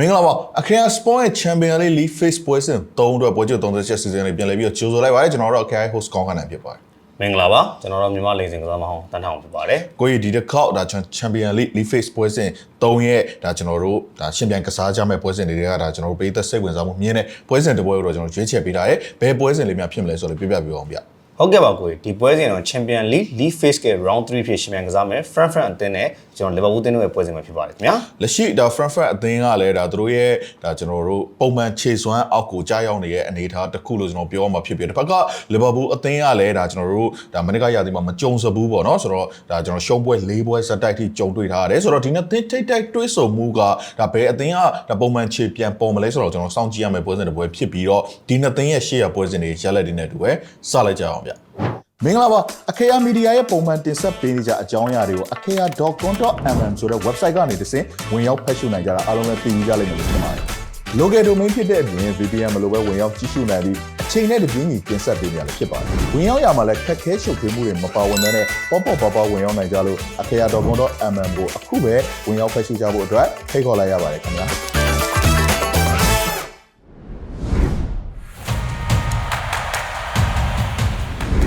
မင်္ဂလာပါအခရာ Sport ရဲ့ Champion League League Face ပွဲစဉ်3အတွက်ပွဲချုပ်30ချက်စီစဉ်လေးပြန်လည်ပြီးတော့ကြိုဆိုလိုက်ပါတယ်ကျွန်တော်တို့အခရာ host ကောင်းခန့်နိုင်ဖြစ်ပါတယ်မင်္ဂလာပါကျွန်တော်တို့မြန်မာလိန်စင်ကစားမအောင်တန်းထောင်ဖြစ်ပါတယ်ကိုကြီးဒီတစ်ခေါက်ဒါ Champion League League Face ပွဲစဉ်3ရဲ့ဒါကျွန်တော်တို့ဒါရှင်ပြန်ကစားကြမဲ့ပွဲစဉ်တွေကဒါကျွန်တော်တို့ပေးသက်စိတ်ဝင်စားမှုမြင်တဲ့ပွဲစဉ်တစ်ပွဲကိုတော့ကျွန်တော်ရွေးချယ်ပေးထားတယ်ဘယ်ပွဲစဉ်လေးများဖြစ်မလဲဆိုတော့ပြပြပြအောင်ဗျဟုတ်ကဲ့ပါကိုကြီးဒီပွဲစဉ်တော့ Champion League League Phase က Round 3ဖြစ်ရှင်ပြန်ကစားမယ် Frankfurt အသင်းနဲ့ကျွန်တော် Liverpool အသင်းတို့ရဲ့ပွဲစဉ်မှာဖြစ်ပါတယ်ခင်ဗျာလက်ရှိဒါ Frankfurt အသင်းကလည်းဒါသူတို့ရဲ့ဒါကျွန်တော်တို့ပုံမှန်ခြေစွမ်းအောက်ကိုကြားရောက်နေတဲ့အနေအထားတစ်ခုလို့ကျွန်တော်ပြောမှာဖြစ်ပြီးတစ်ဖက်က Liverpool အသင်းကလည်းဒါကျွန်တော်တို့ဒါမနစ်ကရာသီမှာမကြုံစဘူးပေါ့နော်ဆိုတော့ဒါကျွန်တော်ရှုံးပွဲ၄ပွဲစက်တိုက်ထိကြုံတွေ့ထားရတယ်ဆိုတော့ဒီနေ့ထိတ်တိုက်တွေးဆုံမှုကဒါဘယ်အသင်းကဒါပုံမှန်ခြေပြန်ပေါ်မလဲဆိုတော့ကျွန်တော်စောင့်ကြည့်ရမယ့်ပွဲစဉ်တစ်ပွဲဖြစ်ပြီးတော့ဒီနှစ်သင်းရဲ့ရှေ့ရပွဲစဉ်တွေရက်လက်တွေနဲ့တူပဲစလိုက်ကြအောင်ဗျ မင်္ဂလာပါအခေယာမီဒီယာရဲ့ပုံမှန်တင်ဆက်ပေးနေကြအကြောင်းအရာတွေကို akea.com.mm ဆိုတဲ့ website ကနေတစ်ဆင့်ဝင်ရောက်ဖတ်ရှုနိုင်ကြတာအားလုံးလည်းသိကြလိမ့်မယ်လို့ထင်ပါတယ်။ local domain ဖြစ်တဲ့အပြင် VPN မလိုပဲဝင်ရောက်ကြည့်ရှုနိုင်ပြီးအချိန်နဲ့တပြေးညီတင်ဆက်ပေးနေရလည်းဖြစ်ပါတယ်။ဝင်ရောက်ရမှာလည်းခက်ခဲရှုပ်ထွေးမှုတွေမပါဝင်တဲ့နဲ့ပေါ့ပေါ့ပါပါဝင်ရောက်နိုင်ကြလို့ akea.com.mm ကိုအခုပဲဝင်ရောက်ဖတ်ရှုကြဖို့အတွက်ဖိတ်ခေါ်လိုက်ရပါတယ်ခင်ဗျာ။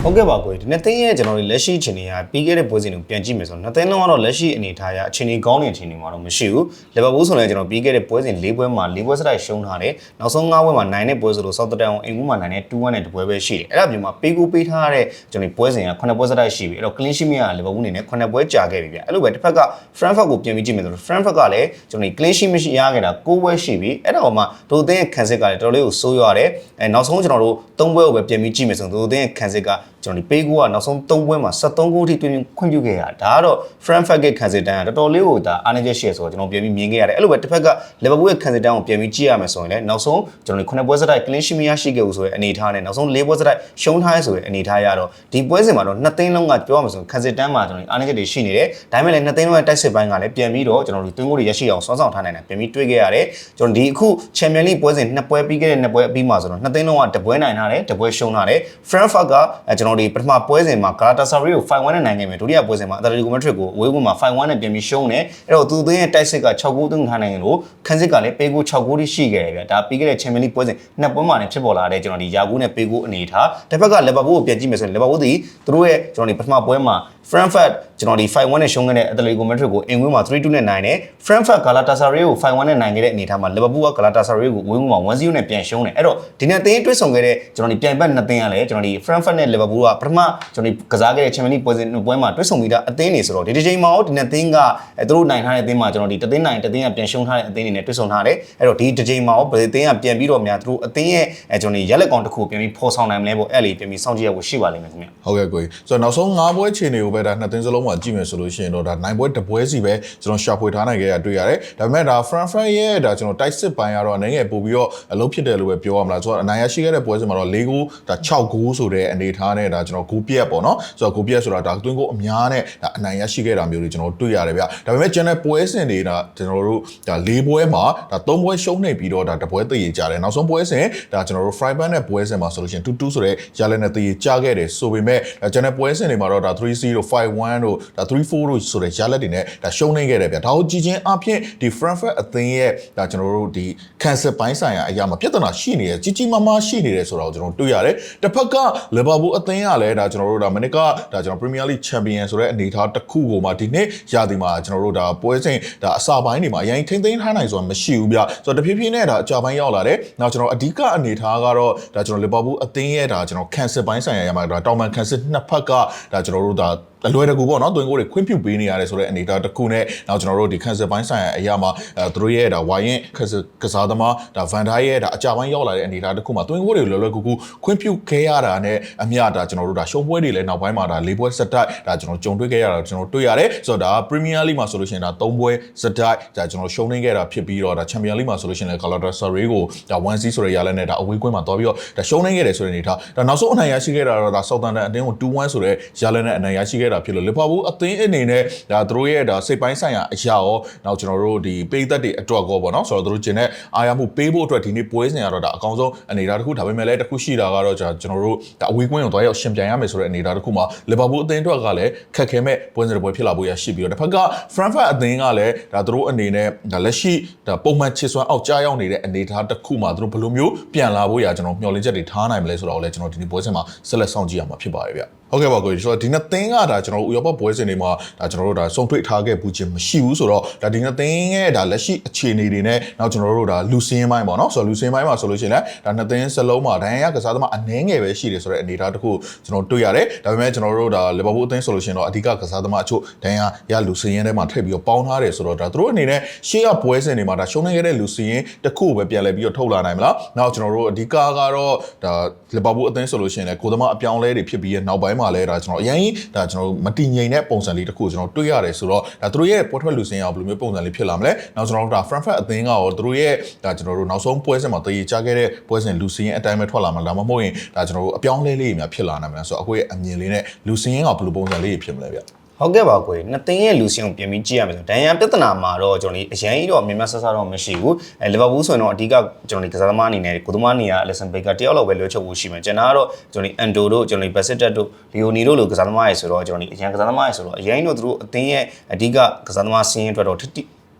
ဟုတ်ကဲ့ပါကိုကြီးဒီနေ့သင်းရဲ့ကျွန်တော်တို့လက်ရှိအခြေအနေကပြီးခဲ့တဲ့ပွဲစဉ်ကိုပြန်ကြည့်မယ်ဆိုတော့နှစ်သင်းလုံးကတော့လက်ရှိအနေအထားအရအခြေအနေကောင်းတဲ့အခြေအနေမှာတော့မရှိဘူး။ Liverpool ဆိုလည်းကျွန်တော်ပြီးခဲ့တဲ့ပွဲစဉ်၄ပွဲမှာ၄ပွဲစတိုက်ရှုံးထားတယ်။နောက်ဆုံး၅ပွဲမှာနိုင်တဲ့ပွဲဆိုလို့ Southampton အိမ်ကူးမှာနိုင်တဲ့2-1နဲ့တပွဲပဲရှိတယ်။အဲ့ဒါပြင်မှာပေးကူပေးထားတဲ့ကျွန်တော်ပွဲစဉ်က9ပွဲစတိုက်ရှိပြီ။အဲ့တော့ clean sheet မြက Liverpool အနေနဲ့9ပွဲကြာခဲ့ပြီဗျ။အဲ့လိုပဲတစ်ဖက်က Frankfurt ကိုပြန်ပြီးကြည့်မယ်ဆိုတော့ Frankfurt ကလည်းကျွန်တော် clean sheet မရှိရခဲ့တာ9ပွဲရှိပြီ။အဲ့တော့မှဒိုသင်းရဲ့ခံစစ်ကလည်းတော်တော်လေးကိုစိုးရွားတယ်။အဲနောက်ဆုံးကျွန်တော်တို့3ပွဲကိုပဲပြန်ပြီးကြည့်မယ်ဆိုတော့ဒိုသင်းရဲ့ခံစစ်က ကျွန်တော်ဒီပေးကူကနောက်ဆုံး3ပွဲမှာ73ဂိုးထိတွင်ခွင့်ပြုခဲ့ရတာဒါကတော့ Frankfurt ရဲ့ခံစစ်တန်းကတော်တော်လေးကိုဒါအားနည်းချက်ရှိရဆိုတော့ကျွန်တော်ပြန်ပြီးမြင်ခဲ့ရတယ်အဲ့လိုပဲတစ်ဖက်က Liverpool ရဲ့ခံစစ်တန်းကိုပြန်ပြီးကြည့်ရမယ်ဆိုရင်လည်းနောက်ဆုံးကျွန်တော်ဒီ9ပွဲစတိုက် clean sheet မရရှိခဲ့ဘူးဆိုတဲ့အနေအထားနဲ့နောက်ဆုံး4ပွဲစတိုက်ရှုံးထားရဆိုတဲ့အနေအထားရတော့ဒီပွဲစဉ်မှာတော့နှစ်သိန်းလုံးကပြောရမှာဆိုရင်ခံစစ်တန်းမှာကျွန်တော်အားနည်းချက်တွေရှိနေတယ်ဒါပေမဲ့လည်းနှစ်သိန်းလုံးရဲ့တိုက်စစ်ပိုင်းကလည်းပြန်ပြီးတော့ကျွန်တော်တို့တွင်းကိုတွေရရှိအောင်စွမ်းဆောင်ထားနိုင်တယ်ပြန်ပြီးတွေးခဲ့ရတယ်ကျွန်တော်ဒီအခု Champions League ပွဲစဉ်နှစ်ပွဲပြီးခဲ့တဲ့နှစ်ပွဲအပြီးမှာဆိုတော့နှစ်သိန်းလုံးကတပွဲနိုင်ထားတယ်တပွဲရှုံးထားတယ် Frankfurt ကကျွန်တော်ဒီပထမပွဲစဉ်မှာ Galatasaray ကို5-1နဲ့နိုင်ခဲ့မယ်ဒုတိယပွဲစဉ်မှာ Atletico Madrid ကိုအဝေးကွင်းမှာ5-1နဲ့ပြန်ပြီးရှုံးတယ်အဲ့တော့သူသွင်းရဲ့တိုက်စစ်က6ဂိုးသွင်းထားနိုင်တယ်လို့ခန်းစစ်ကလည်းပေးဂိုး6ဂိုးထိရှိခဲ့တယ်ဗျဒါပြီးခဲ့တဲ့ Champions League ပွဲစဉ်နှစ်ပွဲမှာလည်းဖြစ်ပေါ်လာတဲ့ကျွန်တော်ဒီယာဂိုးနဲ့ပေးဂိုးအနေထားတစ်ဖက်က Liverpool ကိုပြန်ကြည့်မယ်ဆိုရင် Liverpool ဒီသူတို့ရဲ့ကျွန်တော်ဒီပထမပွဲမှာ Frankfurt ကျွန်တော်ဒီ5-1နဲ့ရှုံးခဲ့တဲ့ Atletico Madrid ကိုအင်ဝင်းမှာ3-2နဲ့နိုင်တယ် Frankfurt Galatasaray ကို5-1နဲ့နိုင်ခဲ့တဲ့အနေထားမှာ Liverpool က Galatasaray ကိုဝင်းမှာ1-0နဲ့ပြန်ရှုံးတယ်အဲ့တော့ဒီနေ့တင်းတွဲဆောင်ခဲ့တဲ့ကျွန်တော်ဒီပြိုင်ဘက်နှစ်သင်းကလည်းကျွန်တော်ဒီ Frankfurt နဲ့ Liverpool ကပထမကျွန်တော်ဒီကစားခဲ့တဲ့ Champions League ပွဲစဉ်ပွဲမှာတွဲဆောင်ပြီးသားအသင်းတွေဆိုတော့ဒီတစ်ချိန်မှာရောဒီနေ့တင်းကအဲသူတို့နိုင်ထားတဲ့အသင်းမှာကျွန်တော်ဒီတသင်းနိုင်တသင်းကပြန်ရှုံးထားတဲ့အသင်းတွေနဲ့တွဲဆောင်ထားတယ်အဲ့တော့ဒီတစ်ချိန်မှာရောဘယ်အသင်းကပြန်ပြီးတော့များသူတို့အသင်းရဲ့အဲကျွန်တော်ဒီရက်လက်ကောင်တစ်ခုပြန်ပြီးဖော်ဆောင်နိုင်မလဲပေါ့အဲ့လေပြန်ပြီးစောင့်ကြည့်ရဖို့ရှိပါလိမ့်မယ်ခင်ဗျဟုတ်ကဲ့ကိုကြီးဆိုတော့နောက်ဆုံး၅ပွဲခြေနေကိုပဲဒါနှစ်သင်းစလုံးမှာကြည့်မယ်ဆိုလို့ရှိရင်တော့ဒါနိုင်ပွဲတစ်ပွဲစီပဲကျွန်တော်ရှာဖွေထားနိုင်ခဲ့ရတွေ့ရတယ်ဒါပေမဲ့ဒါ Frankfurt ရဲ့ဒါကျွန်တော်တိုက်စစ်ပိုင်းကတော့အနေငယ်ပို့ပြီးတော့အလုပ်ဖြစ်တယ်လို့ပဲပြောရမလားဆိုတော့အနိုင်ရရှိခဲ့တဲ့ပွဲစဉ်မှာတော့၄ဂိုးဒါ6ဂိုးဆိုတဲ့အနေထားနဲ့ဒါကျွန်တော်ဂိုးပြက်ပေါ့နော်ဆိုတော့ဂိုးပြက်ဆိုတာဒါတွင်းကိုအများနဲ့ဒါအနိုင်ရရှိခဲ့တာမျိုးတွေကျွန်တော်တွေ့ရတယ်ဗျဒါပေမဲ့ကျွန်တော်ပွဲစဉ်တွေဒါကျွန်တော်တို့ဒါ၄ပွဲမှာဒါ၃ပွဲရှုံးနေပြီးတော့ဒါတစ်ပွဲတည်ရကြတယ်နောက်ဆုံးပွဲစဉ်ဒါကျွန်တော်တို့ Freiburg နဲ့ပွဲစဉ်မှာဆိုလို့ရှိရင်2-2ဆိုတဲ့ရလနဲ့တည်ရကြခဲ့တယ်ဆိုပေမဲ့ဒါကျွန်တော်ပွဲစဉ်တွေမှာတော့ဒါ3-0တို့5-1တို့ဒါ3-4တို့ဆိုတဲ့ရလက်တွေနဲ့ဒါရှုံးနေခဲ့တယ်ဗျဒါကိုကြည့်ချင်းအပြင်ဒီ Frankfurt အသင်းရဲ့ဒါကျွန်တော်တို့ဒီ cancer ပိုင်းဆိုင်ရာအရာမှာပြဿနာရှိနေတယ်ကြီးကြီးမားမားရှိနေတယ်ဆိုတော့ကျွန်တော်တွေ့ရတယ်တစ်ဖက်က Liverpool အသင်းကလည်းဒါကျွန်တော်တို့ဒါမနစ်ကဒါကျွန်တော် Premier League Champion ဆိုတဲ့အနေအထားတစ်ခုကိုမှဒီနေ့ရာသီမှာကျွန်တော်တို့ဒါပွဲစဉ်ဒါအစာပိုင်းတွေမှာအရင်ထိမ့်သိမ်းထားနိုင်ဆိုတာမရှိဘူးဗျဆိုတော့တဖြည်းဖြည်းနဲ့ဒါအကြပိုင်းရောက်လာတယ်နောက်ကျွန်တော်အဓိကအနေအထားကတော့ဒါကျွန်တော် Liverpool အသင်းရဲ့ဒါကျွန်တော် cancer ပိုင်းဆိုင်ရာအရာမှာဒါတောင်ပန် cancer နှစ်ဖက်ကဒါကျွန်တော်တို့ဒါအလွယ်တကူပေါ့နော်တွင်ကိုတွေခွင့်ပြုပေးနေရတယ်ဆိုတဲ့အနေအထားတစ်ခုနဲ့နောက်ကျွန်တော်တို့ဒီ cancel ပိုင်းဆိုင်ရာအရာမှာအဲသူတို့ရဲ့ဒါဝိုင်းရင် cancel ကစားသမားဒါ Van Dijk ရဲ့ဒါအကြပိုင်းရောက်လာတဲ့အနေအထားတစ်ခုမှာတွင်ကိုတွေလွယ်လွယ်ကူကူခွင့်ပြုခဲ့ရတာနဲ့အမျှဒါကျွန်တော်တို့ဒါရှုံးပွဲတွေလည်းနောက်ပိုင်းမှာဒါ၄ပွဲဆက်တိုက်ဒါကျွန်တော်ကြုံတွေ့ခဲ့ရတာကျွန်တော်တွေ့ရတယ်ဆိုတော့ဒါ Premier League မှာဆိုလို့ရှိရင်ဒါ၃ပွဲဆက်တိုက်ဒါကျွန်တော်ရှုံးနေခဲ့တာဖြစ်ပြီးတော့ဒါ Champion League မှာဆိုလို့ရှိရင်လည်း Galatasaray ကိုဒါ 1C ဆိုတဲ့ရလနဲ့ဒါအဝေးကွင်းမှာသွားပြီးတော့ဒါရှုံးနေခဲ့တယ်ဆိုတဲ့အနေအထားဒါနောက်ဆုံးအနိုင်ရရှိခဲ့တာတော့ဒါ Southampton အတင်းကို2-1ဆိုတဲ့ရလနဲ့အနိုင်ရရှိခဲ့ခဲ့တာဖြစ်လို့လီဗာပူးအသင်းအနေနဲ့ဒါသူတို့ရဲ့ဒါစိတ်ပိုင်းဆိုင်ရာအရာရောနောက်ကျွန်တော်တို့ဒီပေးသက်တွေအတွက်ကောပေါ့နော်ဆိုတော့သူတို့ကျင်တဲ့အားရမှုပေးဖို့အတွက်ဒီနေ့ပွဲစဉ်ကတော့ဒါအကောင်းဆုံးအနေအထားတစ်ခုဒါပေမဲ့လည်းတစ်ခုရှိတာကတော့ကျွန်တော်တို့ဒါအဝေးကွင်းကိုသွားရောက်ရှင်ပြိုင်ရမယ်ဆိုတဲ့အနေအထားတစ်ခုမှာလီဗာပူးအသင်းအတွက်ကလည်းခက်ခဲမဲ့ပွဲစဉ်တစ်ပွဲဖြစ်လာဖို့ရရှိပြီးတော့တစ်ဖက်က Frankfurt အသင်းကလည်းဒါသူတို့အနေနဲ့ဒါလက်ရှိဒါပုံမှန်ချစ်စွမ်းအောက်ကြားရောက်နေတဲ့အနေအထားတစ်ခုမှာသူတို့ဘယ်လိုမျိုးပြန်လာဖို့ရကျွန်တော်မျှော်လင့်ချက်တွေထားနိုင်မလဲဆိုတော့လည်းကျွန်တော်ဒီနေ့ပွဲစဉ်မှာဆက်လက်စောင့်ကြည့်ရမှာဖြစ်ပါတယ်ဗျ ဟုတ်ကဲ့ပါကိုကျွန်တော်ဒီနှစ်သင်းကဒါကျွန်တော်တို့ဥရောပပွဲစဉ်တွေမှာဒါကျွန်တော်တို့ဒါစုံတွေ့ထားခဲ့ဘူးခြင်းမရှိဘူးဆိုတော့ဒါဒီနှစ်သင်းရဲ့ဒါလက်ရှိအခြေအနေတွေနဲ့နောက်ကျွန်တော်တို့ဒါလူစင်းပိုင်းပေါ့နော်ဆိုတော့လူစင်းပိုင်းမှာဆိုလို့ရှိရင်လည်းဒါနှစ်သင်းစလုံးမှာဒိုင်ယာကစားသမားအနှဲငယ်ပဲရှိတယ်ဆိုတဲ့အနေအထားတစ်ခုကျွန်တော်တွေ့ရတယ်ဒါပေမဲ့ကျွန်တော်တို့ဒါလီဗာပူးအသင်းဆိုလို့ရှိရင်တော့အဓိကကစားသမားအချို့ဒိုင်ယာရလူစင်းရဲထဲမှာထည့်ပြီးတော့ပေါင်းထားတယ်ဆိုတော့ဒါသူတို့အနေနဲ့ရှေ့ကပွဲစဉ်တွေမှာဒါရှုံးနေခဲ့တဲ့လူစင်းရဲတစ်ခုပဲပြန်လဲပြီးတော့ထုတ်လာနိုင်မလားနောက်ကျွန်တော်တို့အဓိကကတော့ဒါလီဗာပူးအသင်းဆိုလို့ရှိရင်လည်းကိုသမားအပြောင်းလဲတွေဖြစ်ပြီးရဲ့နောက်ပိုင်းမှာလည်းဒါကျွန်တော်အရင်ဒါကျွန်တော်တို့မတည်ငြိမ်တဲ့ပုံစံလေးတစ်ခုကျွန်တော်တွေ့ရတယ်ဆိုတော့ဒါသူတို့ရဲ့ပွဲထွက်လူစင်းရအောင်ဘယ်လိုမျိုးပုံစံလေးဖြစ်လာမလဲနောက်ကျွန်တော်တို့ဒါ Frankfurt အသင်းကရောသူတို့ရဲ့ဒါကျွန်တော်တို့နောက်ဆုံးပွဲစဉ်မှာတည်ရကြခဲ့တဲ့ပွဲစဉ်လူစင်းရဲ့အတိုင်းပဲထွက်လာမှာလားမဟုတ်ရင်ဒါကျွန်တော်တို့အပြောင်းလဲလေးတွေများဖြစ်လာနိုင်မလားဆိုတော့အခုရဲ့အမြင်လေးနဲ့လူစင်းကဘယ်လိုပုံစံလေးတွေဖြစ်မလဲဗျ ဟုတ်ကဲ့ပါကိုယ်နှစ်သင်းရဲ့လူစီအောင်ပြင်ပြီးကြည့်ရမယ်ဆိုဒန်ရန်ပြဿနာမှာတော့ကျွန်တော်ဒီအရန်ကြီးတော့မြင်မြတ်ဆဆတော့မရှိဘူးအဲလီဗာပူးဆိုရင်တော့အဓိကကျွန်တော်ဒီကစားသမားအနေနဲ့ကိုသမားနေရအလက်ဆန်ဘေကာတယောက်လောက်ပဲလွှဲချုပ်ဖို့ရှိမယ်ကျွန်တော်ကတော့ကျွန်တော်ဒီအန်တိုတို့ကျွန်တော်ဒီဘက်စစ်တက်တို့လီယိုနီတို့လိုကစားသမားတွေဆိုတော့ကျွန်တော်ဒီအရန်ကစားသမားတွေဆိုတော့အရန်ကြီးတော့သူတို့အသင်းရဲ့အဓိကကစားသမားစီးရင်အတွက်တော့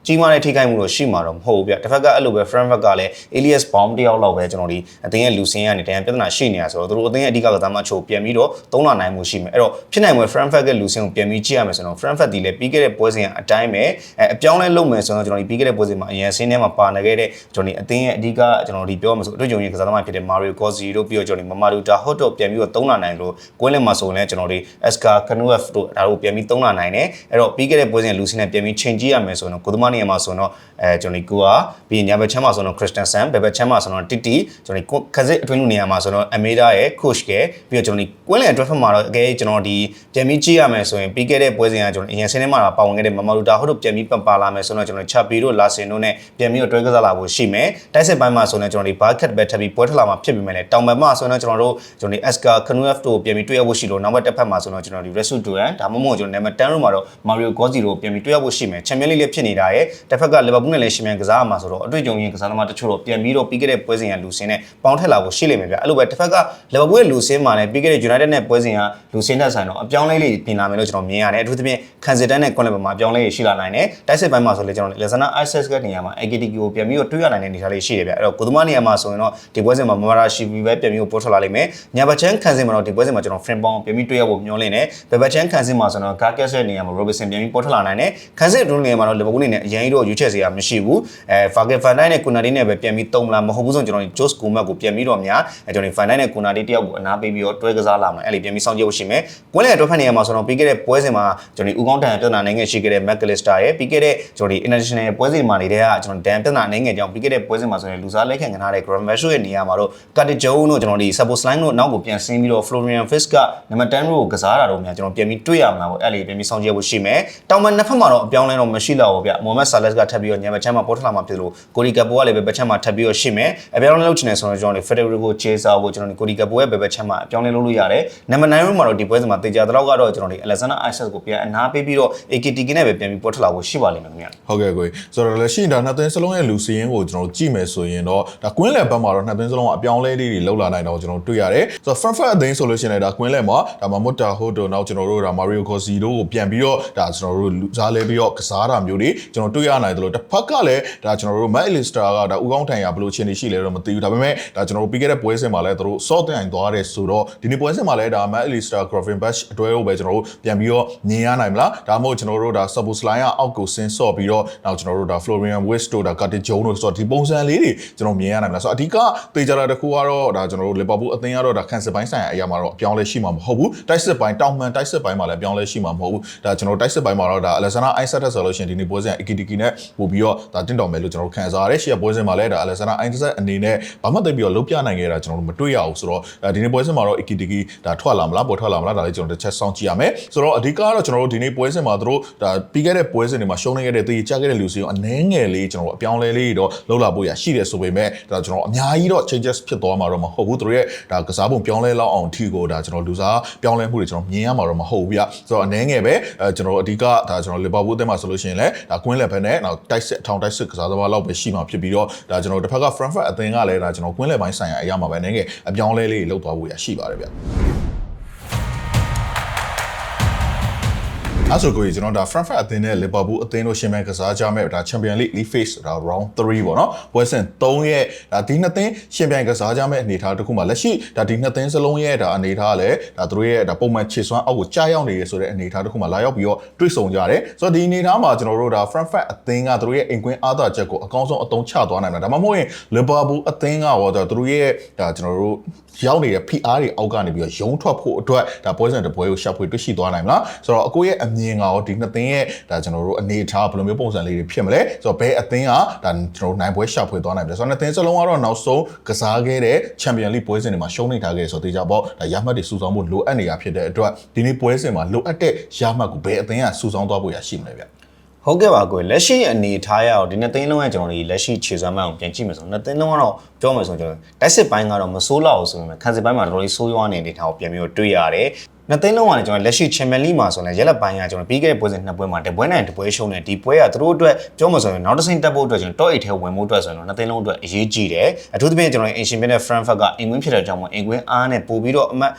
ကြီးမားတဲ့ထိခိုက်မှုတော့ရှိမှာတော့မဟုတ်ဘူးဗျတစ်ဖက်ကအဲ့လိုပဲ framework ကလည်း alias bomb တယောက်လောက်ပဲကျွန်တော်ဒီအတင်းရဲ့လူစင်းကနေတန်ပြဿနာရှိနေတာဆိုတော့တို့အတင်းရဲ့အဓိကကစားမချိုးပြန်ပြီးတော့သုံးလာနိုင်မှုရှိမယ်အဲ့တော့ဖြစ်နိုင်မွယ် framework ရဲ့လူစင်းကိုပြန်ပြီးကြည့်ရမယ်ဆိုတော့ framework ဒီလည်းပြီးခဲ့တဲ့ပွဲစဉ်ကအတိုင်းပဲအဲအပြောင်းလဲလုပ်မယ်ဆိုတော့ကျွန်တော်ဒီပြီးခဲ့တဲ့ပွဲစဉ်မှာအရင်ဆင်းထဲမှာပါနေခဲ့တဲ့ကျွန်တော်ဒီအတင်းရဲ့အဓိကကျွန်တော်ဒီပြောမှာဆိုအတွေ့အကြုံရကစားသမားဖြစ်တဲ့ Mario Gozzi တို့ပြီးတော့ကျွန်တော်ဒီ Mamadou Tahot တို့ပြန်ပြီးတော့သုံးလာနိုင်လို့ကွင်းလင်မှာဆိုရင်လည်းကျွန်တော်ဒီ Eska Kanuev တို့ဒါတို့ပြန်ပြီးသုံးလာနိုင်တယ်အဲ့တော့ပြီးခဲ့တဲ့ပွဲစဉ်လူစင်းနဲ့ပြန်ပြီးချိန်ကြည့်ရမယ်ဆိုတော့ကိုသမားနေရာမှာဆိုတော့အဲကျွန်တော်ဒီကိုကပြီးညာဘက်ချမ်းမှာဆိုတော့ Christensen ဘယ်ဘက်ချမ်းမှာဆိုတော့ Titi ကျွန်တော်ဒီခဇစ်အတွင်းလူနေရာမှာဆိုတော့ Ameda ရဲ့ coach ကပြီးတော့ကျွန်တော်ဒီကွင်းလင်အတွက်ဖက်မှာတော့အကယ်ကျွန်တော်ဒီပြန်ပြီးကြည့်ရမယ်ဆိုရင်ပြီးခဲ့တဲ့ပွဲစဉ်ကကျွန်တော်အရင်ဆင်းထဲမှာပါဝင်ခဲ့တဲ့ Mamadou Tahot တို့ပြန်ပြီးပတ်ပါလာမယ်ဆိုတော့ကျွန်တော် Chapi တို့ Lasin တို့နဲ့ပြန်ပြီးတော့တွဲကစားလာဖို့ရှိမယ်တိုက်စစ်ပိုင်းမှာဆိုရင်ကျွန်တော်ဒီ Barket ပဲထပ်ပြီးပွဲထလာမှာဖြစ်ပြီမယ်လေတောင်ပံမှာဆိုရင်ကျွန်တော်တို့ကျွန်တော်ဒီ Eska Kanuev တို့ပြန်ပြီးတွေ့ရဖို့ရှိလို့နောက်ဘက်တစ်ဖက်မှာဆိုတော့ကျွန်တော်ဒီ Resu Duran ဒါမှမဟုတ်ကျွန်တော် number 10တို့မှာတော့ Mario Gozzi တို့ပြန်ပြီးတွေ့ရဖို့ရှိမယ် Champions League လည်းဖြစ်နေတာရဲ့တစ်ဖက်က Liverpool နဲ့လည်းရှင်မြန်ကစားရမှာဆိုတော့အတွေ့အကြုံရင်းကစားသမားတချို့တော့ပြန်ပြီးတော့ပြီးခဲ့တဲ့ပွဲစဉ်ကလူစင်းနဲ့ပေါင်းထက်လာဖို့ရှိလိမ့်မယ်ဗျအဲ့လိုပဲတစ်ဖက်က Liverpool ရဲ့လူစင်းမှာလည်းပြီးခဲ့တဲ့ United နဲ့ပွဲစဉ်ကလူစင်းနဲ့ဆိုင်တော့အပြောင်းလဲလေးပြင်လာမယ်လို့ကျွန်တော်မြင်ရတယ်အထူးသဖြင့်ခံစစ်တန်းနဲ့ Conley မှာအပြောင်းလဲရှိလာနိုင်တယ်တိုက်စစ်ပိုင်းမှာဆိုလေကျွန်တော် Lazana Access ကနေရာမှာ AKTK ကိုပြန်ပြီးတော့တွေ့ရနိုင်တဲ့အနေအထားလေးရှိတယ်ဗျအဲ့တော့ကိုသမားနေရာမှာဆိုရင်တော့ဒီပွဲစဉ်မှာ Mamara Shibi ပဲပြန်ပြီးတော့ပို့ထွက်လာလိမ့်မယ်ညာဘချန်ခံစစ်မှာတော့ဒီပွဲစဉ်မှာကျွန်တော် Frame Bound ပြန်ပြီးတွေ့ရဖို့မျှော်လင့်တယ်ဘယ်ဘချန်ခံစစ်မှာဆိုတော့ Gargas ရဲ့နေရာမှာ Robinson ပြန်ပြီးပို့ထွက်လာနိုင်တယ်ခံစစ်အတွင်းနေရာမှာတော့ Liverpool နေနဲ့အရင်ကြီးတော့ရွေးချယ်စရာမရှိဘူးအဲ Fagan Van Dijk နဲ့ Kunadi နဲ့ပဲပြန်ပြီးတုံးလာမဟုတ်ဘူးဆိုကျွန်တော်ဒီ Jose Gomes ကိုပြန်ပြီးတော့များအဲကျွန်တော်ဒီ Van Dijk နဲ့ Kunadi တယောက်ကိုအနာပေးပြီးတော့တွဲကစားလာမှာအဲ့လေပြန်ပြီးစောင့်ကြည့်ဖို့ရှိမယ်ကွင်းလေအတွဲဖက်နေရာမှာဆိုတော့ပြီးခဲ့တဲ့ပွဲစဉ်မှာကျွန်တော်ဒီဦးကောင်းတန်ပြဿနာနိုင်ငံရှိခဲ့တဲ့ McAllister ရဲ့ပြီးခဲ့တဲ့ကျွန်တော်ဒီ international ပွဲစဉ်မှာနေတဲ့ကကျွန်တော်ဒန်ပြဿနာနိုင်ငံကြောင့်ပြီးခဲ့တဲ့ပွဲစဉ်မှာဆိုရင်လူစားလက်ခံခံထားတဲ့ Graham Bell ရဲ့နေရာမှာတော့ Carter Jones တို့ကျွန်တော်ဒီ Support Line တို့နောက်ကိုပြန်ဆင်းပြီးတော့ Florian Fisk ကနံပါတ်10တို့ကိုကစားတာတော့များကျွန်တော်ပြန်ပြီးတွေ့ရမှာပေါ့အဲ့လေပြန်ပြီးစောင့်ကြည့်ဖို့ရှိမယ်တောင်ပန်နှစ်ဖက်မှာတော့အပြောင်းလဲတော့မရှိတော့ဘူးဗျမိုဟမက်ဆာလက်စ်ကထပ်ပြီးတော့ညမချမ်းမှာပေါ်ထလာမှာဖြစ်လို့ကိုရီကပိုကလည်းပဲဘက်ချမ်းမှာထပ်ပြီးတော့ရှိမယ်အပြောင်းလဲလုပ်ချင်တယ်ဆိုတော့ကျွန်တော်ဒီ Federico Chiesa ကိုကျွန်တော်ဒီကိုရီကပိုရဲ့ဘက်ဘက်ချမ်းမှာအပြောင်းလဲလုပ်လို့ရတယ်နံပါတ်9မှာတော့ဒီပွဲစဉ်မှာတေချာတော့ကတော့ကျွန်တော်ဒီ Alexander Isak ကိုပြန်အနာပေးပြီးတော့ AKTK နဲ့ပဲပြန်ပြီးပေါ်ထလာဖို့ရှိပါလိမ့်မယ်ခင်ဗျာဟုတ်ကဲ့ကိုကြီးဆိုတော့လက်ရှိဒါနှစ်သင်းစလုံးရဲ့လူစည်းရင်းကိုကျွန်တော်ကြည့်မယ်ဆိုရင်တော့ဒါကွင်းလယ်ဘက်မှာတော့နှစ်သင်းစလုံးကအပြောင်းလဲလေးတွေလောက်လာနိုင်တော့ကျွန်တော်တွေ့ရတယ်ဆိုတော့ Frankfurt အသင်းဆိုလို့ရှိရင်လည်းဒါကွင်းလယ်မှာဒါမှမဟုတ်တာဟိုတို့နောက်ကျွန်တော်တို့ဒါ Mario Gozzi တို့ကိုပြန်ပြီးတော့ဒါကျွန်တော်တို့လူစားလဲပြီးတော့ကစားတာမျိုးတွေကျွန်တော်တွေ့ရနိုင်တယ်လို့တစ်ဖက်ကလည်းဒါကျွန်တော်တို့ Matt Alistair ကဒါဥကောင်းထိုင်ရဘယ်လိုအခြေအနေရှိလဲတော့မသိဘူးဒါပေမဲ့ဒါကျွန်တော်တို့ပြီးခဲ့တဲ့ပွဲစဉ်မှာလည်းသူတို့ sort တိုင်သွားတယ်ဆိုတော့ဒီနေ့ပွဲစဉ်မှာလည်းဒါ Matt Alistair Gravenberch အတွဲကိုပဲကျွန်တော်တို့ပြန်ပြီးတော့မြင်ရနိုင်မလားဒါမှမဟုတ်ကျွန်တော်တို့ဒါ Suppose Line ကအောက်ကိုဆင်းဆော့ပြီးတော့နောက်ကျွန်တော်တို့ဒါ Florian Wirtz တို့ဒါ Curtis Jones တို့ဆိုတော့ဒီပုံစံလေးတွေကျွန်တော်မြင်ရနိုင်မလားဆိုတော့အဓိကတေချာတာတစ်ခုကတော့ဒါကျွန်တော်တို့ Liverpool အသင်းကတော့ဒါကန်စစ်ပိုင်းဆိုင်ရာအရာမှာတော့အပြောင်းလဲရှိမှာမဟုတ်ဘူးတိုက်စစ်ပိုင်းတောင်မှန်တိုက်စစ်ပိုင်းမှာလည်းအပြောင်းလဲရှိမှာမဟုတ်ဘူးဒါကျွန်တော်တိုက်စစ်ပိုင်းမှာတော့ဒါ Alexander Isak ဆိုလို့ရှိရင်ဒီနေ့ပွဲစဉ် AKT Ekitiki နဲ့ပို့ပြီးတော့ဒါတင့်တော်မယ်လို့ကျွန်တော်တို့ခံစားရတယ်ရှေ့ပွဲစဉ်မှာလည်းဒါ Alexander Ironset အနေနဲ့ဘာမှသိပြီးတော့လုံးပြနိုင်ခဲ့တာကျွန်တော်တို့မတွေ့ရဘူးဆိုတော့ဒီနေ့ပွဲစဉ်မှာတော့ Ekitiki ဒါထွက်လာမလားပေါ်ထွက်လာမလားဒါလည်းကျွန်တော်တစ်ချက်စောင့်ကြည့်ရမယ်ဆိုတော့အဓိကတော့ကျွန်တော်တို့ဒီနေ့ပွဲစဉ်မှာတို့ဒါပြီးခဲ့တဲ့ပွဲစဉ်တွေမှာရှုံးနေခဲ့တဲ့တည်ကြခဲ့တဲ့လူစီကိုအနှဲငယ်လေးကျွန်တော်တို့အပြောင်းလဲလေးတော့လှုပ်လာဖို့ရရှိတယ်ဆိုပေမဲ့ဒါကျွန်တော်အများကြီးတော့ changes ဖြစ်သွားမှာတော့မဟုတ်ဘူးတို့ရဲ့ဒါကစားပုံပြောင်းလဲလောက်အောင်ထီကိုဒါကျွန်တော်လူစားပြောင်းလဲမှုတွေကျွန်တော်မြင်ရမှာတော့မဟုတ်ဘူးဗျဆိုတော့အနှဲငယ်ပဲအဲကျွန်တော်အဓိကဒါကျွန်တော်လီဗာပူးအသင်းမှာဆိုလို့ရှိရင်လည်းဒါကွင်းလက်ဖက်နဲ့နောက်တိုက်စစ်အထောင်တိုက်စစ်ကစားသမားလောက်ပဲရှိမှာဖြစ်ပြီးတော့ဒါကျွန်တော်တစ်ဖက်က Frankfurt အသင်းကလည်းဒါကျွန်တော်ကွင်းလက်ပိုင်းဆိုင်ရာအရာမှာပဲအနေငယ်အပြောင်းလဲလေးလောက်သွားဖို့ရရှိပါတယ်ဗျ အဲ့ဆိုကိုကြီးကျွန်တော်ဒါ Frankfurt အသင်းနဲ့ Liverpool အသင်းတို့ရှင်ပြိုင်ကစားကြမဲ့ဒါ Champion League League Phase ဒါ round 3ပေါ့နော်ပွဲစဉ်3ရဲ့ဒါဒီနှစ်သင်းရှင်ပြိုင်ကစားကြမဲ့အနေအထားတစ်ခုမှာလက်ရှိဒါဒီနှစ်သင်းစလုံးရဲ့ဒါအနေအထားကလည်းဒါသူတို့ရဲ့ဒါပုံမှန်ခြေစွမ်းအောက်ကိုကြားရောက်နေရဆိုတဲ့အနေအထားတစ်ခုမှာလာရောက်ပြီးတော့တွေ့ဆုံကြတယ်ဆိုတော့ဒီအနေအထားမှာကျွန်တော်တို့ဒါ Frankfurt အသင်းကသူတို့ရဲ့အိမ်ကွင်းအားသာချက်ကိုအကောင်းဆုံးအသုံးချသွားနိုင်မှာဒါမှမဟုတ်ရင် Liverpool အသင်းကရောဒါသူတို့ရဲ့ဒါကျွန်တော်တို့ရောက်နေတဲ့ PR တွေအောက်ကနေပြီးတော့ရုံးထွက်ဖို့အတွက်ဒါပွဲစဉ်တစ်ပွဲကိုရှာဖွေတွေ့ရှိသွားနိုင်မလားဆိုတော့အကိုရဲ့အမြင်ကရောဒီနှစ်သင်းရဲ့ဒါကျွန်တော်တို့အနေအထားဘယ်လိုမျိုးပုံစံလေးတွေဖြစ်မလဲဆိုတော့ဘယ်အသင်းကဒါကျွန်တော်တို့နိုင်ပွဲရှာဖွေသွားနိုင်မလဲဆိုတော့နှစ်သင်းစလုံးကတော့နောက်ဆုံးကစားခဲ့တဲ့ Champion League ပွဲစဉ်တွေမှာရှုံးနေထားခဲ့ဆိုတော့တေချာပေါ့ဒါရမှတ်တွေစုဆောင်းဖို့လိုအပ်နေတာဖြစ်တဲ့အတွက်ဒီနေ့ပွဲစဉ်မှာလိုအပ်တဲ့ရမှတ်ကိုဘယ်အသင်းကစုဆောင်းသွားဖို့ရရှိမလဲဗျဟုတ်ကဲ့ပါကိုလက်ရှိအနေထားရအောင်ဒီနှစ်သိန်းလုံးကကျွန်တော်ဒီလက်ရှိခြေစွမ်းမှန်ကိုပြန်ကြည့်မယ်ဆိုတော့နှစ်သိန်းလုံးကတော့ပြောမယ်ဆိုရင်ကျွန်တော်တိုက်စစ်ပိုင်းကတော့မဆိုးလောက်ဆိုပေမဲ့ခံစစ်ပိုင်းမှာတော်တော်လေးဆိုးရွားနေနေတာကိုပြန်ပြီးတော့တွေ့ရတယ် နှစ်သိန်းလုံးကလည်းကျွန်တော်လက်ရှိချန်ပီယံလိမှာဆိုရင်ရက်လက်ပိုင်းကကျွန်တော်ပြီးခဲ့တဲ့ပွဲစဉ်နှစ်ပွဲမှာတပွဲနိုင်တပွဲရှုံးနေဒီပွဲကသူတို့အတွက်ပြောမှဆိုရင်နောက်တစ်ဆင့်တက်ဖို့အတွက်ကျွန်တော်တော့အိတ်ထဲဝင်ဖို့အတွက်ဆိုရင်တော့နှစ်သိန်းလုံးအတွက်အရေးကြီးတယ်အထူးသဖြင့်ကျွန်တော်အင်ရှင်ပြတဲ့ Frankfurt ကအင်ကွင်းဖြစ်တဲ့ကြောင့်မို့အင်ကွင်းအားနဲ့ပို့ပြီးတော့အမှတ်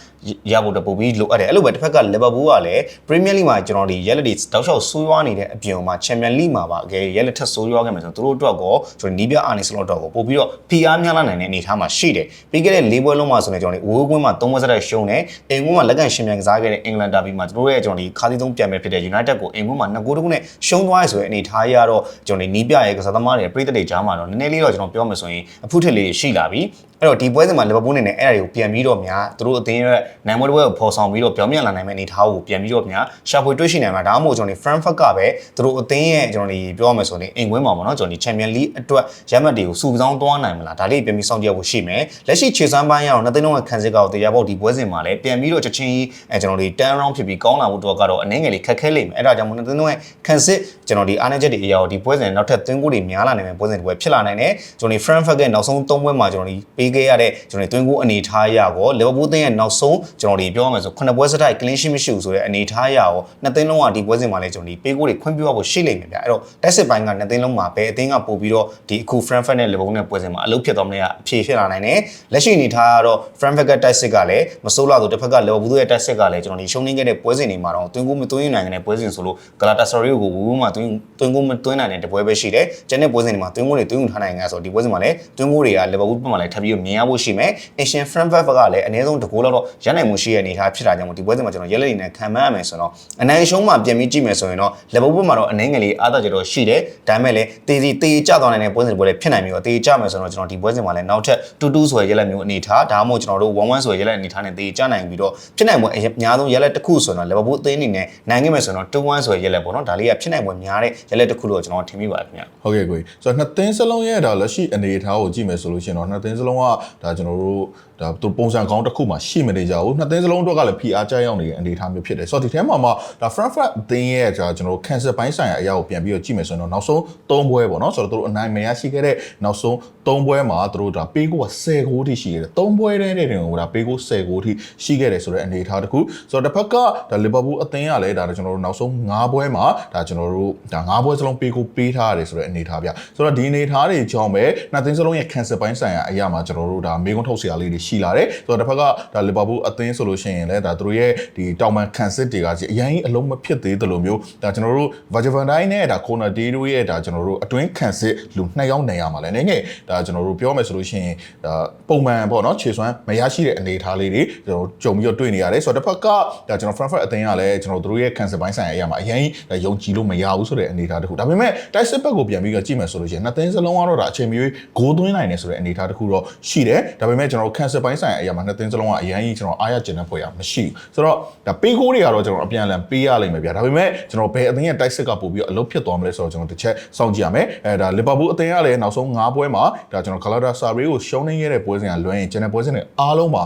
ရဖို့အတွက်ပို့ပြီးလိုအပ်တယ်အဲ့လိုပဲတစ်ဖက်က Liverpool ကလည်း Premier League မှာကျွန်တော်ဒီရက်လက်တွေတောက်လျှောက်ဆိုးရွားနေတဲ့အပြင်မှာ Champions League မှာပါအကယ်ရက်လက်ထက်ဆိုးရွားခဲ့မယ်ဆိုတော့သူတို့အတွက်ကောကျွန်တော်နီးပြအာနေစလော့တော့ကိုပို့ပြီးတော့ PR များလာနိုင်တဲ့အနေအထားမှာရှိတယ်ပြီးခဲ့တဲ့၄ပွဲလုံးမှာဆိုရင်ကျွန်တော်ဒီဝိုးကွင်းမှာ၃ပွဲစတိုက်ရှုံးတယ်အင်ကွင်းမှာလက်ကန်ရှင်ပြန်ကစားခဲ့တဲ့အင်္ဂလန်ဒါဘီမှာတို့ရဲ့ကျွန်တော်ဒီခါးသီးသုံးပြန်မဲ့ဖြစ်တဲ့ United ကိုအင်ကွင်းမှာ2ဂိုးတခုနဲ့ရှုံးသွားရဆိုတဲ့အနေအထားရတော့ကျွန်တော်ဒီနီးပြရဲ့ကစားသမားတွေပြည်သက်တွေကြားမှာတော့နည်းနည်းလေးတော့ကျွန်တော်ပြောမယ်ဆိုရင်အဖုထစ်လေးရှိလာပြီအဲ့တော့ဒီပွဲစဉ်မှာလီဗာပူးနေနဲ့အဲ့ဒါတွေကိုပြန်ပြီးတော့များသူတို့အသင်းရဲ့နိုင်ပွဲတစ်ပွဲကိုဖော်ဆောင်ပြီးတော့ပြောင်းပြန်လာနိုင်မယ့်အနေအထားကိုပြန်ပြီးတော့များရှာဖွေတွေ့ရှိနိုင်မှာဒါမှမဟုတ်ကျွန်တော်ဒီ Frankfurt ကပဲသူတို့အသင်းရဲ့ကျွန်တော်ဒီပြောမယ်ဆိုရင်အင်ကွင်းမှာပေါ့နော်ကျွန်တော်ဒီ Champions League အတွက်ရမှတ်တွေကိုစုဆောင်းသွားနိုင်မလားဒါလေးပြန်ပြီးစောင့်ကြည့်ဖို့ရှိမယ်လက်ရှိခြေစမ်းပိုင်းရအောင်နှစ်သိန်းလုံးကခံစစ်ကောက်တရားပေါ့ဒီပွဲစဉ်မှာလည်းပြန်ပြီးတော့ချက်ချင်းအဲကျွန်တော်ဒီ10 round ဖြစ်ပြီးကောင်းလာဖို့တော့ကတော့အနည်းငယ်လေးခက်ခဲလိမ့်မယ်အဲ့ဒါကြောင့်မို့နှစ်သိန်းလုံးရဲ့ခံစစ်ကျွန်တော်ဒီအားနည်းချက်တွေအရာကိုဒီပွဲစဉ်နောက်ထပ်သွင်းကိုတွေများလာနိုင်မယ့်ပွဲစဉ်တွေပွဲဖြစ်လာနိုင်တယ်ကျွန်တော်ဒီ Frankfurt ရဲ့နောက်ဆုံး၃ပွဲမှာကျွန်တော်ဒီပေးခဲ့ရတဲ့ကျွန်တော်ဒီသွင်းကိုအနေထားရကော Liverpool သင်းရဲ့နောက်ဆုံးကျွန်တော်ဒီပြောရမယ်ဆိုခုနှစ်ပွဲစတိုက် clean sheet မရှိဘူးဆိုတဲ့အနေထားရကောနှစ်သိန်းလုံးကဒီပွဲစဉ်မှာလည်းကျွန်တော်ဒီပေးကိုတွေခွင့်ပြုဖို့ရှိလိမ့်မယ်ဗျအဲ့တော့တက်စစ်ပိုင်းကနှစ်သိန်းလုံးမှာပဲအသင်းကပို့ပြီးတော့ဒီအခု Frankfurt နဲ့ Liverpool နဲ့ပွဲစဉ်မှာအလုပ်ဖြစ်သွားမလဲအဖြေဖြစ်လာနိုင်တယ်လက်ရှိအနေထားကတော့ Frankfurt ကတက်စစ်ကလည်းမဆိုးလာတော့တစ်ဖက်က Liverpool ရဲ့တက်စစ်ကလည်းကျွန်တော်ဒီရှုံးနေခဲ့တဲ့ပွဲစဉ်တွေမှာတော့သွင်းကိုမသွင်းနိုင်တဲ့ပွဲစဉ်ဆိုလို့ Galatasaray ကိုဝူးဝူးမှာသွင်းသွင်းကိုမသွင်းနိုင်တဲ့တပွဲပဲရှိတယ်ကျန်တဲ့ပွဲစဉ်တွေမှာသွင်းကိုတွေသွင်းယူထားနိုင်ငါဆိုဒီပွဲစဉ်မှာလည်းသွင်းကိုတွေက Liverpool ဘက်မှာလည်းထပ်ပြီးမြင်ရဖို့ရှိမယ် Asian Frankfurt ကလည်းအနည်းဆုံးတစ်ဂိုးလောက်တော့ရနိုင်မှုရှိတဲ့အနေအထားဖြစ်တာကြောင့်ဒီပွဲစဉ်မှာကျွန်တော်ရက်လက်နေနဲ့ခံမှန်းရမယ်ဆိုတော့အနိုင်ရှုံးမှပြန်ပြီးကြည့်မယ်ဆိုရင်တော့ Liverpool မှာတော့အနည်းငယ်လေးအားသာချက်တော့ရှိတယ်ဒါပေမဲ့လည်းတေးစီတေးကျသွားနိုင်တဲ့ပွဲစဉ်တွေလည်းဖြစ်နိုင်ပြီးတော့တေးကျမယ်ဆိုတော့ကျွန်တော်ဒီပွဲစဉ်မှာလည်းနောက်ထပ်2-2ဆိုရရက်လက်မျိုးအနေထားဒါမှမဟုတ်ကျွန်တော်တို့1-1ဆိုရရက်လက်အနေထားနဲ့တေးကျနိုင်ပြီးတော့ဖြစ်နိုင်ပွဲအများဆုံးရက်လက်တစ်ခုဆိုတော့ Liverpool အသင်းအနေနဲ့နိုင်ခဲ့မယ်ဆိုတော့2-1ဆိုရရက်လက်ပေါ့နော်ဒါလေးကဖြစ်နိုင်ပွဲများတဲ့ရက်လက်တစ်ခုလို့ကျွန်တော်ထင်မိပါတယ်ခင်ဗျဟုတ်ကဲ့ကိုကြီးဆိုတော့နှစ်သင်းစလုံးရဲ့ဒါလက်ရှိအနေအထားကိုကြည့်မယ်ဆိုလို့ရှိရင်တော့နှစ်သင်းစလုံးကဒါကျွန်တော်တို့ ဒါသူပုံစံကောင်းတစ်ခုမှရှိမနေကြဘူးနှစ်သင်းစလုံးအတွက်ကလည်း PR ကြောက်ရောက်နေတဲ့အနေအထားမျိုးဖြစ်တယ်ဆိုတော့ဒီထဲမှာမှဒါ Frankfurt အသင်းရဲ့ဒါကျွန်တော်တို့ cancer ပိုင်းဆိုင်ရာအရာကိုပြန်ပြီးတော့ကြည့်မယ်ဆိုရင်တော့နောက်ဆုံး၃ပွဲပေါ့နော်ဆိုတော့သူတို့အနိုင်မရရှိခဲ့တဲ့နောက်ဆုံး၃ပွဲမှာသူတို့ဒါပေးကိုက10ဂိုးထိရှိခဲ့တယ်၃ပွဲတည်းတည်းတင်ကိုဒါပေးကို10ဂိုးထိရှိခဲ့တယ်ဆိုတဲ့အနေအထားတစ်ခုဆိုတော့တစ်ဖက်ကဒါ Liverpool အသင်းကလည်းဒါကျွန်တော်တို့နောက်ဆုံး၅ပွဲမှာဒါကျွန်တော်တို့ဒါ၅ပွဲစလုံးပေးကိုပေးထားရတယ်ဆိုတဲ့အနေအထားဗျဆိုတော့ဒီအနေအထားတွေကြောင့်ပဲနှစ်သင်းစလုံးရဲ့ cancer ပိုင်းဆိုင်ရာအရာမှာကျွန်တော်တို့ဒါမေကွန်းထုတ်စရာလေးတွေရှိလာတယ်ဆိုတော့တစ်ဖက်ကဒါလီဗာပူးအသင်းဆိုလို့ရှိရင်လည်းဒါသူတို့ရဲ့ဒီတောင်ပန်ခံစစ်တွေကကြီးအရင်အလုံးမဖြစ်သေးတယ်လို့မျိုးဒါကျွန်တော်တို့ Virgil van Dijk နဲ့ဒါ Corner Day တို့ရဲ့ဒါကျွန်တော်တို့အတွင်းခံစစ်လူနှစ်ယောက်နေရမှာလဲနေငယ်ဒါကျွန်တော်တို့ပြောမယ်ဆိုလို့ရှိရင်ဒါပုံမှန်ပေါ့နော်ခြေစွမ်းမရရှိတဲ့အနေအထားလေးတွေကျွန်တော်ကြုံပြီးတော့တွေ့နေရတယ်ဆိုတော့တစ်ဖက်ကဒါကျွန်တော် Frankfurt အသင်းကလည်းကျွန်တော်တို့ရဲ့ cancel ပိုင်းဆိုင်ရာအရာမှာအရင်ယုံကြည်လို့မရဘူးဆိုတဲ့အနေအထားတစ်ခုဒါပေမဲ့တိုက်စစ်ဘက်ကိုပြန်ပြီးတော့ကြည့်မယ်ဆိုလို့ရှိရင်နှစ်သင်းစလုံးကတော့ဒါအချိန်မီဂိုးသွင်းနိုင်တယ်ဆိုတဲ့အနေအထားတစ်ခုတော့ရှိတယ်ဒါပေမဲ့ကျွန်တော် cancel ပိုင်းဆိုင်ရာအရာမှာနှစ်သင်းစလုံးကအရင်ကြီးကျွန်တော်အားရကျင်တဲ့ဖွဲ့ရမရှိဘူးဆိုတော့ဒါပေးကိုးတွေကတော့ကျွန်တော်အပြန်အလှန်ပေးရလိမ့်မယ်ဗျာဒါပေမဲ့ကျွန်တော်ဘယ်အသင်းရဲ့တိုက်စစ်ကပို့ပြီးတော့အလုပ်ဖြစ်သွားမလဲဆိုတော့ကျွန်တော်တစ်ချက်စောင့်ကြည့်ရမယ်အဲဒါလီဗာပူးအသင်းကလည်းနောက်ဆုံး၅ပွဲမှာဒါကျွန်တော် Galatasaray ကိုရှုံးနေခဲ့တဲ့ပွဲစဉ်ကလွှဲရင်ကျန်တဲ့ပွဲစဉ်တွေအားလုံးမှာ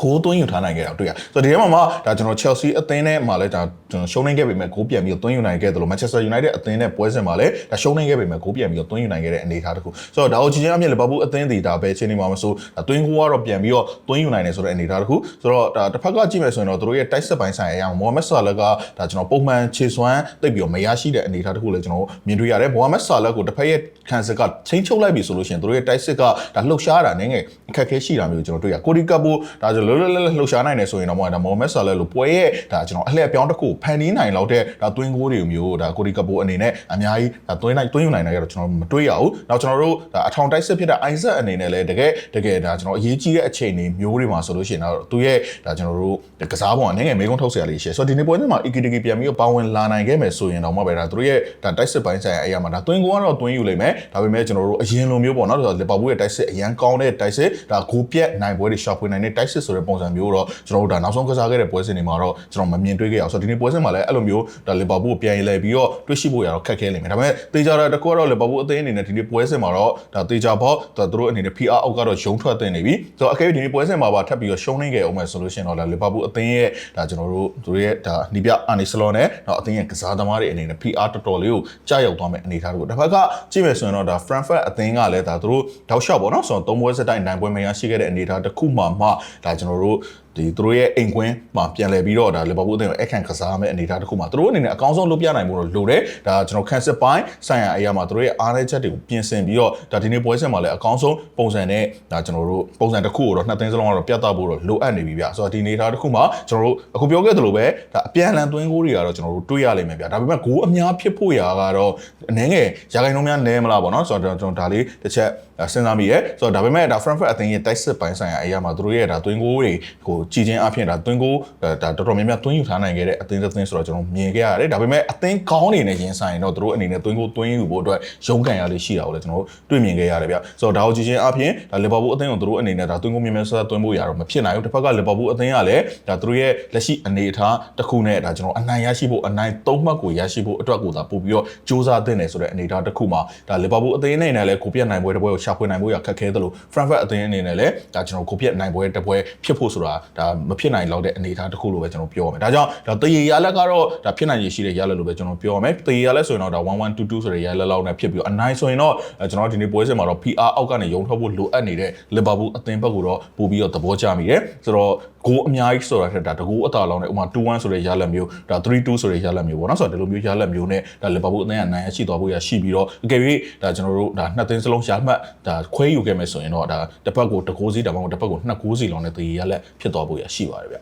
ဂိုးသွင်းယူထားနိုင်ခဲ့တာတွေ့ရဆိုတော့ဒီထဲမှာမှဒါကျွန်တော် Chelsea အသင်းနဲ့မှလည်းဒါကျွန်တော်ရှုံးနေခဲ့ပေမဲ့ဂိုးပြန်ပြီးတော့သွင်းယူနိုင်ခဲ့တယ်လို့ Manchester United အသင်းနဲ့ပွဲစဉ်မှာလည်းဒါရှုံးနေခဲ့ပေမဲ့ဂိုးပြန်ပြီးတော့သွင်းယူနိုင်ခဲ့တဲ့အနေအထားတစ်ခုဆိုတော့ဒါကိုကြည့်ချင်းအမြင်လီဗာပူးအသင်းတွေဒါပဲချင်းနေမှာမဆိုဒါသွင်းဂိုးကတော့ပြန်ပြီးတော့သွင်းယူနိုင်တယ်ဆိုတဲ့အနေအထားတစ်ခုဆိုတော့ဒါတစ်ဖက်ကကြည့်မယ်ဆိုရင်တော့တို့ရဲ့တိုက်စစ်ပိုင်းဆိုင်ရာအရာမိုဟာမက်ဆာလက်ကဒါကျွန်တော်ပုံမှန်ခြေစွမ်းတိတ်ပြီးတော့မရရှိတဲ့အနေအထားတစ်ခုလည်းကျွန်တော်မြင်တွေ့ရတယ်မိုဟာမက်ဆာလက်ကိုတစ်ဖက်ရဲ့ခံစစ်ကချင်းချုပ်လိုက်ပြီဆိုလို့ရှိရင်တို့ရဲ့တိုက်စစ်ကဒါလှုပ်ရှားတာနည်းငယ်အခက်အခဲရှိတာမျိုးကျွန်တော်တွေ့ရကိုဒီကပ်ဘိုဒါကျွန်တော်လောလောလတ်လှုပ်ရှားနိုင်တယ်ဆိုရင်တော့ဒါမိုဟာမက်ဆာလက်လိုပွဲရဲ့ဒါကျွန်တော်အလှည့်ပြောင်းတစ်ခုဖန်တီးနိုင်လောက်တဲ့ဒါသွင်းဂိုးတွေမျိုးဒါကိုဒီကပ်ဘိုအနေနဲ့အများကြီးဒါသွင်းနိုင်သွင်းယူနိုင်တယ်ကတော့ကျွန်တော်မတွေ့ရဘူးနောက်ကျွန်တော်တို့ဒါအထောင်တိုက်စစ်ဖြစ်တဲ့ Isaac အနေနဲ့လည်းတကယ်တကယ်ဒါကျွန်တော်အရေးကြီးတဲ့အခြေအနေမျိုးတွေမှာဆိုလို့ရှိရင်တော့သူရဲ့ဒါကျွန်တော်တို့ကစားပုံအနေငယ်မေကုန်းထုတ်ဆရာလေးရှိဆိုတော့ဒီနေ့ပွဲနေ့မှာ EKTK ပြန်ပြီးတော့ပါဝင်လာနိုင်ခဲ့မယ်ဆိုရင်တော့မှပဲဒါသူတို့ရဲ့ဒါတိုက်စစ်ပိုင်းဆိုင်ရာအရာမှာဒါသွင်းကိုကတော့သွင်းယူလိမ့်မယ်ဒါပေမဲ့ကျွန်တော်တို့အရင်လိုမျိုးပေါ့နော်ဒါလီဗာပူးရဲ့တိုက်စစ်အရန်ကောင်းတဲ့တိုက်စစ်ဒါဂိုးပြက်နိုင်ပွဲတွေရှာဖွေနိုင်တဲ့တိုက်စစ်ဆိုတဲ့ပုံစံမျိုးတော့ကျွန်တော်တို့ဒါနောက်ဆုံးကစားခဲ့တဲ့ပွဲစဉ်တွေမှာတော့ကျွန်တော်မမြင်တွေ့ခဲ့ရအောင်ဆိုတော့ဒီနေ့ပွဲစဉ်မှာလည်းအဲ့လိုမျိုးဒါလီဗာပူးကိုပြန်ရည်လဲပြီးတော့တွေ့ရှိဖို့ရတော့ခက်ခဲလိမ့်မယ်ဒါပေမဲ့တေချာတာတကူကတော့လီဗာပူးအသင်းအနေနဲ့ဒီနေ့ပွဲစဉ်မှာတော့ဒါတေချာပေါ့ဒါသူတို့အနေနဲ့ PR အောက်ကတော့ရုံထွက်တင်နေပြီဆိုတော့အကယ်၍ဒီနေ့ပွဲစဉ်မှာပါထပ်ပြီးတော့ရှုံးနေခဲ့အောင်မယ်ဆိုလို့ရှိရင်တော့ဒါလီဗာပူးအသင်းရဲ့ဒါကျွန်တော်တို့သူတို့ရဲ့ဒါနီးပြအာနီဆလောနဲ့တော့အသင်းရဲ့ကစားသမားတွေအနေနဲ့ PR တော်တော်လေးကိုကြာရောက်သွားမယ့်အနေအထားတို့တစ်ဖက်ကကြည့်မယ်ဆိုရင်တော့ဒါ Frankfurt အသင်းကလည်းဒါသူတို့တောက်လျှောက်ပေါ့နော်ဆိုတော့သုံးပွဲစတိုင်းနိုင်ပွဲမရရှိခဲ့တဲ့အနေအထားတစ်ခုမှမှဒါကျွန်တော်တို့ ဒီသူတို့ရဲ့အိမ်ကွင်းမှာပြန်လည်ပြီးတော့ဒါလီဗာပူးအသင်းကိုအခန့်ကစားမယ့်အနေအထားတစ်ခုမှာသူတို့အနေနဲ့အကောင်းဆုံးလုပ်ပြနိုင်ဖို့တော့လိုတယ်ဒါကျွန်တော်ခန်းစစ်ပိုင်းဆိုင်ရာအရာမှာသူတို့ရဲ့အားနည်းချက်တွေကိုပြင်ဆင်ပြီးတော့ဒါဒီနေ့ပွဲစဉ်မှာလည်းအကောင်းဆုံးပုံစံနဲ့ဒါကျွန်တော်တို့ပုံစံတစ်ခုကိုတော့နှစ်သိန်းစလုံးကတော့ပြသဖို့တော့လိုအပ်နေပြီဗျဆိုတော့ဒီအနေအထားတစ်ခုမှာကျွန်တော်တို့အခုပြောခဲ့သလိုပဲဒါအပြန်အလှန်သွင်းဂိုးတွေကတော့ကျွန်တော်တို့တွေးရလိမ့်မယ်ဗျဒါပေမဲ့ဂိုးအများဖြစ်ဖို့ရာကတော့အနေငယ်ရာခိုင်နှုန်းများနည်းမလားပေါ့နော်ဆိုတော့ကျွန်တော်ဒါလေးတစ်ချက်စဉ်းစားမိရဲဆိုတော့ဒါပေမဲ့ဒါ Frankfurt အသင်းရဲ့တိုက်စစ်ပိုင်းဆိုင်ရာအရာမှာသူတို့ရဲ့ဒါသွင်းဂိုးတွေကိုကြည်ချင်းအဖြစ်ဒါသွင်းဂိုးဒါတော်တော်များများသွင်းယူထားနိုင်ခဲ့တဲ့အသင်းတစ်သင်းဆိုတော့ကျွန်တော်မြင်ခဲ့ရတယ်ဒါပေမဲ့အသင်းကောင်းနေနေရင်ဆိုင်တော့သူတို့အနေနဲ့သွင်းဂိုးသွင်းယူဖို့အတွက်ရုန်းကန်ရလေးရှိတာကိုလည်းကျွန်တော်တွေ့မြင်ခဲ့ရတယ်ဗျဆိုတော့ဒါကိုကြည်ချင်းအဖြစ်ဒါလီဗာပူးအသင်းကိုသူတို့အနေနဲ့ဒါသွင်းဂိုးမြင်မြင်ဆက်ဆက်သွင်းဖို့ရတော့မဖြစ်နိုင်ဘူးတစ်ဖက်ကလီဗာပူးအသင်းကလည်းဒါသူတို့ရဲ့လက်ရှိအနေအထားတစ်ခုနဲ့ဒါကျွန်တော်အနိုင်ရရှိဖို့အနိုင်၃မှတ်ကိုရရှိဖို့အတွက်ကိုသာပို့ပြီးတော့စ조사တင်တယ်ဆိုတဲ့အနေအထားတစ်ခုမှာဒါလီဗာပူးအသင်းအနေနဲ့လည်းကိုပြတ်နိုင်ပွဲတစ်ပွဲကိုရှာဖွေနိုင်ဖို့ရခက်ခဲသလို Frankfurt အသင်းအနေနဲ့လည်းဒါကျွန်တော်ကိုပြတ်နိုင်ပွဲတစ်ပွဲဖြစ်ဖို့ဆိုတာဒါမဖြစ်နိုင်တော့တဲ့အနေအထားတစ်ခုလို့ပဲကျွန်တော်ပြောရမယ်ဒါကြောင့်ဒါတရေရလက်ကတော့ဒါဖြစ်နိုင်ရရှိတဲ့ရလက်လို့ပဲကျွန်တော်ပြောရမယ်တရေရလက်ဆိုရင်တော့ဒါ1122ဆိုတဲ့ရလက်လောက်နဲ့ဖြစ်ပြီးတော့အနိုင်ဆိုရင်တော့ကျွန်တော်ဒီနေ့ပွဲစဉ်မှာတော့ PR အောက်ကနေရုံထွက်ဖို့လိုအပ်နေတဲ့ Liverpool အသင်းဘက်ကိုတော့ပို့ပြီးတော့သဘောကျမိတယ်ဆိုတော့ ဂိုးအများကြီးဆိုတာထက်ဒါတကူအသာလောင်းနဲ့ဥမာ2-1ဆိုတဲ့ရလက်မျိုးဒါ3-2ဆိုတဲ့ရလက်မျိုးပေါ့နော်ဆိုတော့ဒီလိုမျိုးရလက်မျိုးနဲ့ဒါ Liverpool အသင်းကနိုင်ရရှိသွားဖို့ရရှိပြီးတော့အကယ်၍ဒါကျွန်တော်တို့ဒါနှစ်သင်းစလုံးရှာမှတ်ဒါခွဲယူခဲ့မယ်ဆိုရင်တော့ဒါတစ်ဖက်ကိုတကိုးစီဒါမှမဟုတ်တစ်ဖက်ကိုနှစ်ကိုးစီလောင်းနဲ့တရေရလက်ဖြစ်သွားဖို့ရရှိပါတယ်ဗျ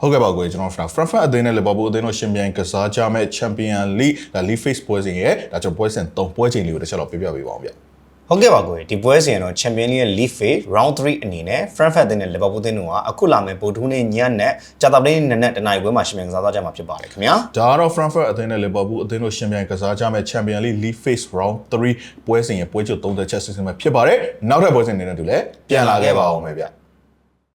ဟုတ်ကဲ့ပါကိုကျွန်တော် Frankfurt အသင်းနဲ့ Liverpool အသင်းတို့ရှင်ပြိုင်ကစားကြမဲ့ Champion League ဒါ League Phase ပွဲစဉ်ရဲ့ဒါကျွန်တော်ပွဲစဉ်3ပွဲချိန်လေးကိုတစ်ချက်တော့ပြပြပေးပါအောင်ဗျ ဟုတ်ကဲ့ပါကိုဒီပွဲစဉ်ကတော့ Champions League League Phase Round 3အနေနဲ့ Frankfurt အသင်းနဲ့ Liverpool အသင်းတို့ကအခုလာမယ့်ဗိုလ်ထူးနေ့ညနဲ့ကြာသပတေးနေ့နက်တနာရီပွဲမှာရှင်မြန်ကစားသွားကြမှာဖြစ်ပါတယ်ခင်ဗျာဒါကတော့ Frankfurt အသင်းနဲ့ Liverpool အသင်းတို့ရှင်ပြိုင်ကစားကြမဲ့ Champion League League Phase Round 3ပွဲစဉ်ရဲ့ပွဲချုပ်30ချက်စီစဉ်မှာဖြစ်ပါတယ်နောက်ထပ်ပွဲစဉ်တွေနဲ့တူလည်းပြန်လာခဲ့ပါအောင်မယ်ဗျ